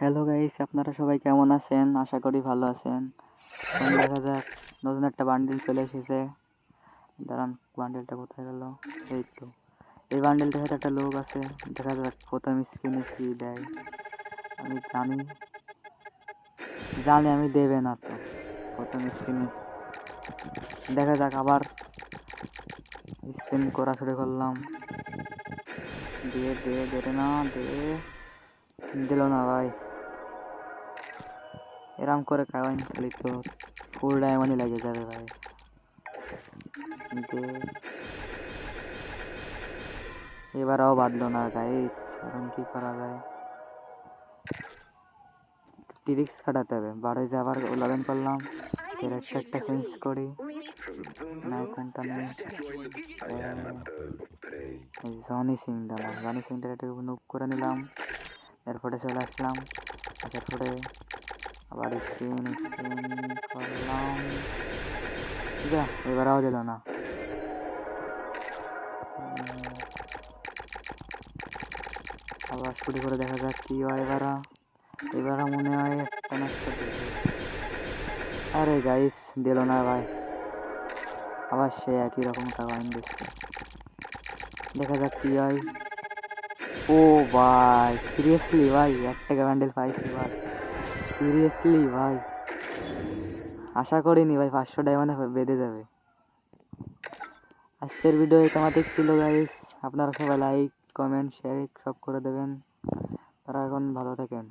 Hello guys আপনারা সবাই কেমন আছেন? আশা করি ভালো আছেন। দেখা যাক, নতুন একটা বান্ডিল চলে এসেছে। দাঁড়ান বান্ডেলটা কোথায় গেল? এই তো। এই বান্ডেলটার সাথে একটা লোক আছে। দেখা যাক, প্রথম স্ক্রিনে কি দেয়। আমি জানি। জানি আমি দেবে না তো। প্রথম স্ক্রিনে দেখা যাক, আবার স্পিন করা শুরু করলাম। দিয়ে দে দে না দে দিল না, ভাই। এরম করে কাগজ খেলি তো ফুল ডায়মন্ডই লেগে যাবে ভাই। দে এবারও বাঁধলো না গাইস এখন কি করা যায়? টিরিক্স কাটাতে হবে। বারোই যে আবার ইলেভেন করলাম একটা চেঞ্জ করি। না কোনটা নেই। জনি সিং দিলাম জনি সিংটা একটু নুক করে নিলাম। এরপরে চলে আসলাম। আসার পরে আবার স্ক্রিন স্ক্রিন করলাম যা এবারও দিল না উম, আবার শুরু করে দেখা যাক কি হয় এবারা এবারে মনে হয় একটা না একটা দেবে আরে গাইস দিল না ভাই আবার সে একই রকম কাগজ দিচ্ছে দেখা যাক কি হয় ও ভাই সিরিয়াসলি ভাই এক টাকা ব্যান্ডেল পাইছি ভাই সিরিয়াসলি ভাই। আশা করিনি ভাই, পাঁচশো ডায়মন্ডে বেঁধে যাবে। আজকের ভিডিও তোমার ছিল গাইস আপনারা সবাই লাইক কমেন্ট শেয়ার সব করে দেবেন। তারা এখন ভালো থাকেন।